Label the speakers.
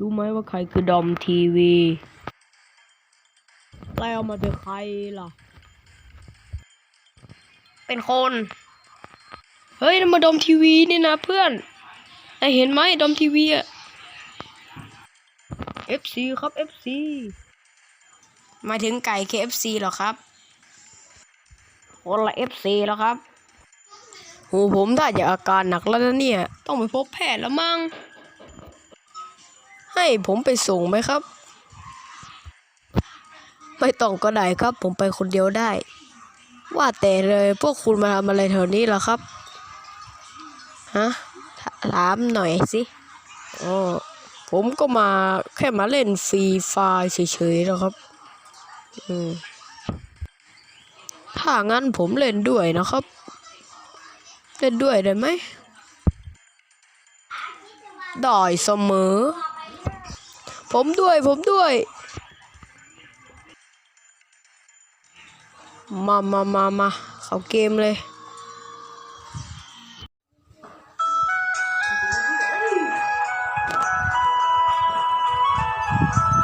Speaker 1: รู้ไหมว่าใครคือดอมทีวีแล้วมาเป็นใครล่ะ
Speaker 2: เป็นคน
Speaker 1: เฮ้ยนั่นมาดอมทีวีนี่นะเพื่อนไอเห็นไหมดอมทีวีอะ FC ครับ FC
Speaker 2: หมายถึงไก่ KFC เหรอครับ
Speaker 1: คนละ FC แล้วครับโหผมถ้าจะอาการหนักแล้วนะเนี่ย ต้องไปพบแพทย์แล้วมั้ง ให้ผมไปส่งไหมครับ ไม่ต้องก็ได้ครับ ผมไปคนเดียวได้ ว่าแต่เลยพวกคุณมาทำอะไรแถวนี้เหรอครับฮะถามหน่อยสิอ๋อผมก็มาแค่มาเล่นฟรีไฟเฉยๆนะครับ อืมถ้างั้นผมเล่นด้วยนะครับ เล่นด้วยได้ไหมได้เสมอ ผมด้วยผมด้วย มามามามาเขาเกมเลย Thank you.